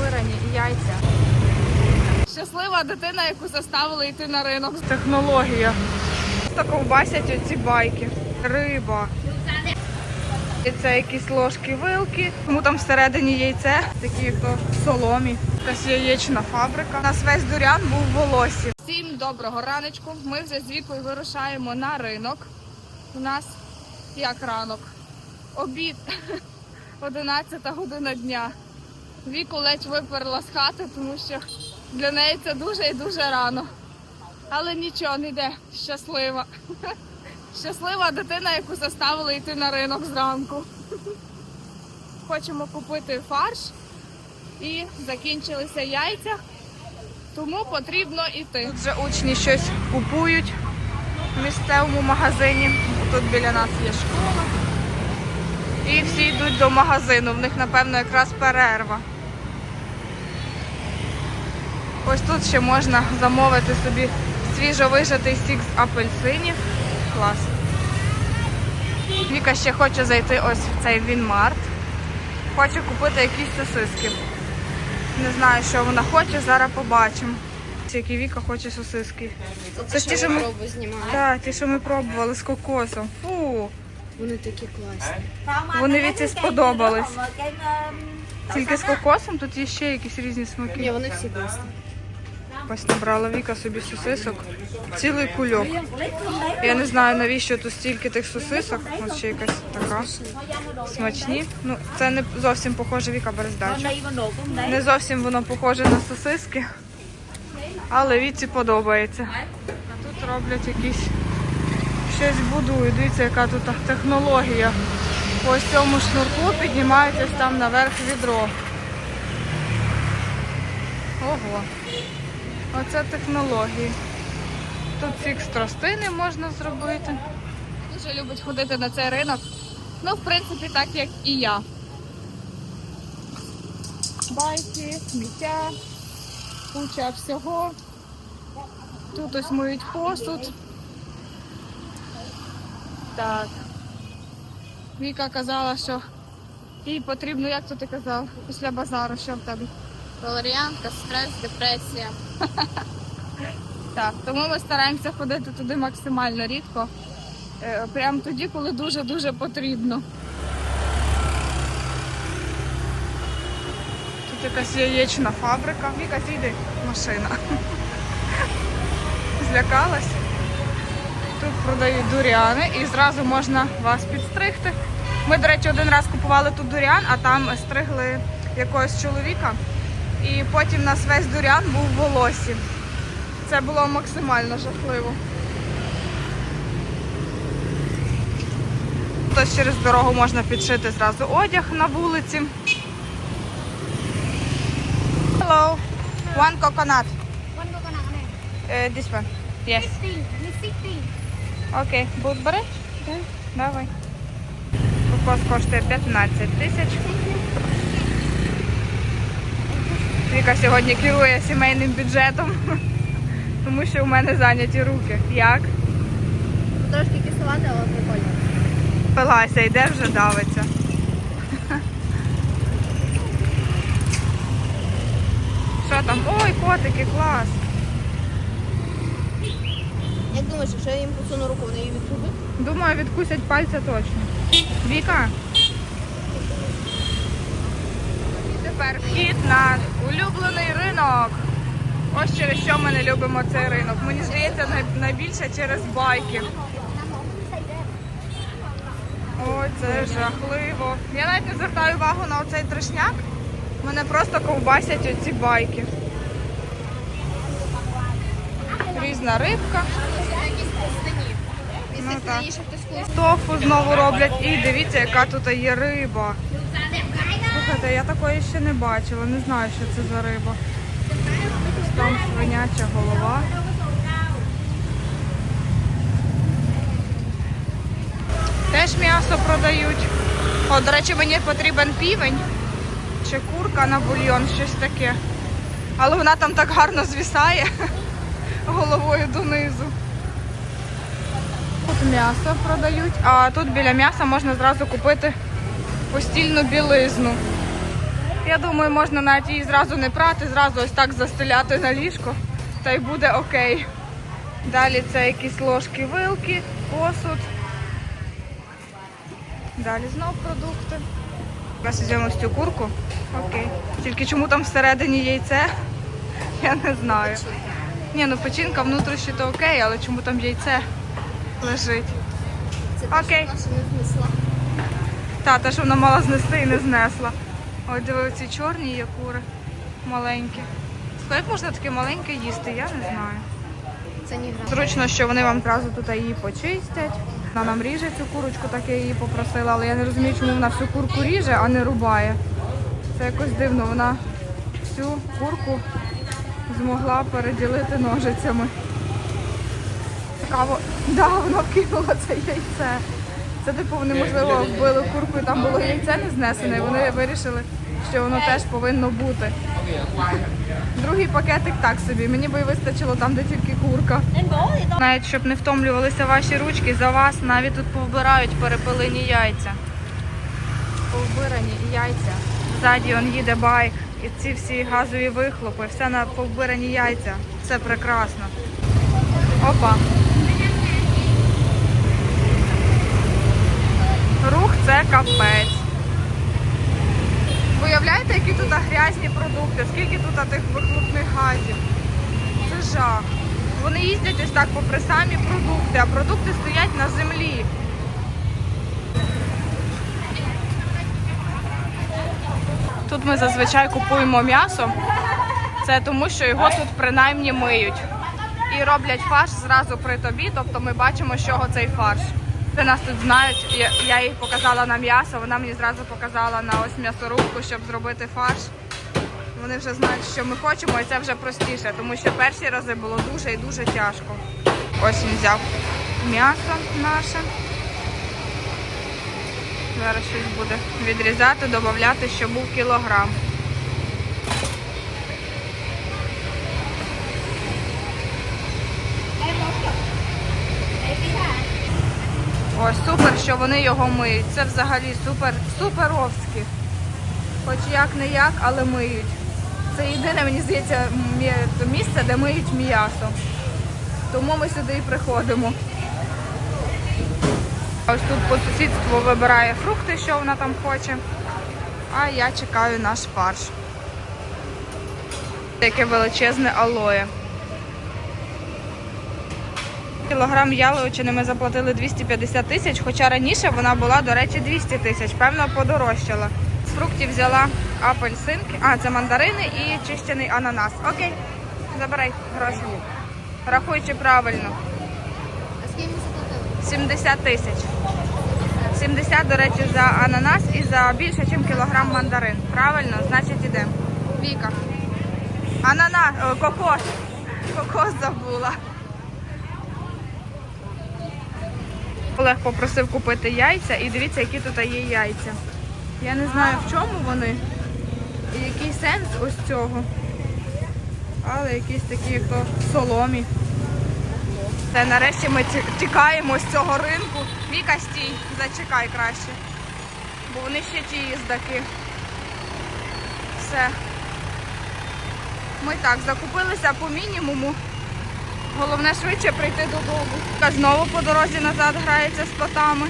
вирані і яйця. Щаслива дитина, яку заставили йти на ринок. Технологія. Та ковбасять оці байки. Риба. І це якісь ложки вилки. Тому там всередині яйце, такі як то в соломі. Якась яєчна фабрика. У нас весь дурян був в волосі. Всім доброго раночку. Ми вже з вікою вирушаємо на ринок. У нас як ранок. Обід. 11 година дня. Віку ледь виперла з хати, тому що для неї це дуже і дуже рано. Але нічого не йде. Щаслива. Щаслива дитина, яку заставили йти на ринок зранку. Хочемо купити фарш і закінчилися яйця, тому потрібно йти. Тут вже учні щось купують в місцевому магазині. Тут біля нас є школа. І всі йдуть до магазину. В них, напевно, якраз перерва. Ось тут ще можна замовити собі свіжо вижатий сік з апельсинів. Клас. Віка ще хоче зайти ось в цей Вінмарт. Хоче купити якісь сосиски. Не знаю, що вона хоче, зараз побачимо. Які Віка хоче сосиски. Це ж ті, що ми... Так, ті, що ми пробували з кокосом. Фу, Вони такі класні. вони Віці сподобались. Тільки з кокосом тут є ще якісь різні смаки. Ні, вони всі класні. Ось набрала Віка собі сосисок. Цілий кульок. Я не знаю, навіщо тут стільки тих сосисок. Ось ще якась така. Смачні. Ну, це не зовсім похоже Віка Берездач. Не зовсім воно похоже на сосиски. Але Віці подобається. А тут роблять якісь щось будують. Дивіться, яка тут технологія. По ось цьому шнурку піднімається там наверх відро. Ого. Оце технології. Тут фікс тростини можна зробити. Дуже любить ходити на цей ринок. Ну, в принципі, так як і я. Байки, сміття, куча всього. Тут ось миють посуд. Так. Віка казала, що їй потрібно, як то ти казав, після базару, що в тебе? Валеріанка, стрес, депресія. Так, тому ми стараємося ходити туди максимально рідко. Е, Прямо тоді, коли дуже-дуже потрібно. Тут якась яєчна фабрика. Віка, зійди, машина. Злякалась. Тут продають дуріани і зразу можна вас підстригти. Ми, до речі, один раз купували тут дуріан, а там стригли якогось чоловіка. І потім нас весь дуріан був в волосі. Це було максимально жахливо. Тож через дорогу можна підшити зразу одяг на вулиці. Hello. One coconut. One coconut? Uh, this one. Yes. 15. Окей. Будуть береш? Давай. Кокос коштує 15 тисяч. Віка сьогодні керує сімейним бюджетом, тому що у мене зайняті руки. Як? Трошки кисловато, але прикольно. Пилася, йде вже давиться. Що там? Ой, котики, клас. Як думаєш, якщо я їм посуну руку, вони її відрубить? Думаю, відкусять пальця точно. Віка. І тепер вхід на улюблений ринок. Ось через що ми не любимо цей ринок. Мені здається, найбільше через байки. Ой, це жахливо. Я навіть не звертаю увагу на оцей трешняк. Мене просто ковбасять оці байки. Різна рибка. Ну, так. Тофу знову роблять. І дивіться, яка тут є риба. Слухайте, я такої ще не бачила, не знаю, що це за риба. Там свиняча голова. Теж м'ясо продають. О, до речі, мені потрібен півень чи курка на бульйон, щось таке. Але вона там так гарно звісає головою донизу. Тут м'ясо продають, а тут біля м'яса можна зразу купити постільну білизну. Я думаю, можна навіть її зразу не прати, зразу ось так застеляти на ліжко, та й буде окей. Далі це якісь ложки, вилки, посуд. Далі знов продукти. Зараз візьмемо ось цю курку. Окей. Тільки чому там всередині яйце? Я не знаю. Ні, ну печінка внутрішні то окей, але чому там яйце лежить? Це те, що не знесла. Та, те, що вона мала знести і не знесла. Ой, диви, ці чорні є кури. Маленькі. Як можна таке маленьке їсти, я не знаю. Це не гра. Зручно, що вони вам одразу тут її почистять. Вона нам ріже цю курочку, так я її попросила, але я не розумію, чому вона всю курку ріже, а не рубає. Це якось дивно. Вона всю курку змогла переділити ножицями. Цікаво, да, вона вкинула це яйце. Це типу неможливо вбили курку і там було яйце не знесене. І вони вирішили, що воно теж повинно бути. Другий пакетик так собі. Мені би вистачило там, де тільки курка. Навіть щоб не втомлювалися ваші ручки, за вас навіть тут повбирають перепилені яйця. Повбирані яйця. Ззаді он їде байк. І ці всі газові вихлопи, все на повбирані яйця. Це прекрасно. Опа. Рух це капець. Виявляєте, які тут грязні продукти, скільки тут тих вихлопних газів. Це жах. Вони їздять ось так попри самі продукти, а продукти стоять на землі. Тут ми зазвичай купуємо м'ясо. Це тому, що його тут принаймні миють. І роблять фарш зразу при тобі, тобто ми бачимо, з чого цей фарш. Це нас тут знають. Я їй показала на м'ясо, вона мені зразу показала на ось м'ясорубку, щоб зробити фарш. Вони вже знають, що ми хочемо, і це вже простіше, тому що перші рази було дуже і дуже тяжко. Ось він взяв м'ясо наше. Зараз щось буде відрізати, додати, щоб був кілограм. Ось супер, що вони його миють. Це взагалі супер, суперовські. Хоч як не як, але миють. Це єдине, мені здається, місце, де миють м'ясо. Тому ми сюди і приходимо. Ось тут по сусідству вибирає фрукти, що вона там хоче. А я чекаю наш фарш. Таке величезне алоє. Кілограм яловичини ми заплатили 250 тисяч, хоча раніше вона була, до речі, 200 тисяч. Певно, подорожчала. З фруктів взяла апельсинки, а це мандарини і чищений ананас. Окей, забирай гроші. Рахуючи правильно. А ми заплатили? 70 тисяч. 70, до речі, за ананас і за більше, ніж кілограм мандарин. Правильно, значить ідемо. Віка. Ананас, о, кокос. Кокос забула. Олег попросив купити яйця і дивіться, які тут є яйця. Я не знаю, в чому вони і який сенс ось цього. Але якісь такі, як то соломі. Це нарешті ми тікаємо з цього ринку. Віка, стій, зачекай краще. Бо вони ще ті їздаки. Все. Ми так закупилися по мінімуму. Головне швидше прийти додому. Та знову по дорозі назад грається з котами.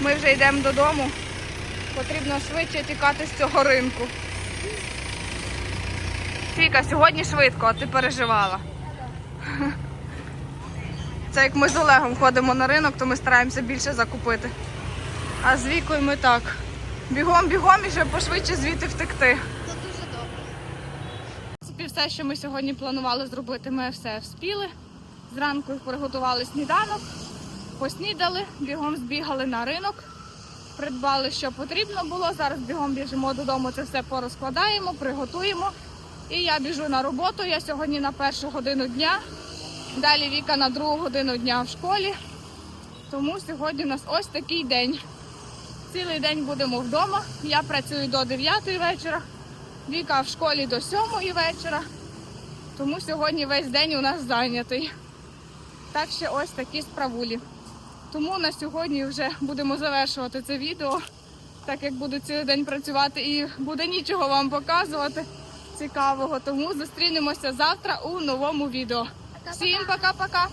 Ми вже йдемо додому. Потрібно швидше тікати з цього ринку. Фіка, сьогодні швидко, а ти переживала. Це як ми з Олегом ходимо на ринок, то ми стараємося більше закупити. А з вікою ми так. Бігом, бігом і щоб пошвидше звідти втекти. Це дуже добре. В принципі, все, що ми сьогодні планували зробити, ми все вспіли. Зранку приготували сніданок, поснідали, бігом збігали на ринок, придбали, що потрібно було. Зараз бігом біжимо додому, це все порозкладаємо, приготуємо. І я біжу на роботу. Я сьогодні на першу годину дня. Далі Віка на другу годину дня в школі. Тому сьогодні у нас ось такий день. Цілий день будемо вдома. Я працюю до 9 вечора. Віка в школі до 7 вечора. Тому сьогодні весь день у нас зайнятий. Так що ось такі справулі. Тому на сьогодні вже будемо завершувати це відео. так як буду цілий день працювати і буде нічого вам показувати цікавого. Тому зустрінемося завтра у новому відео. Всім пока-пока!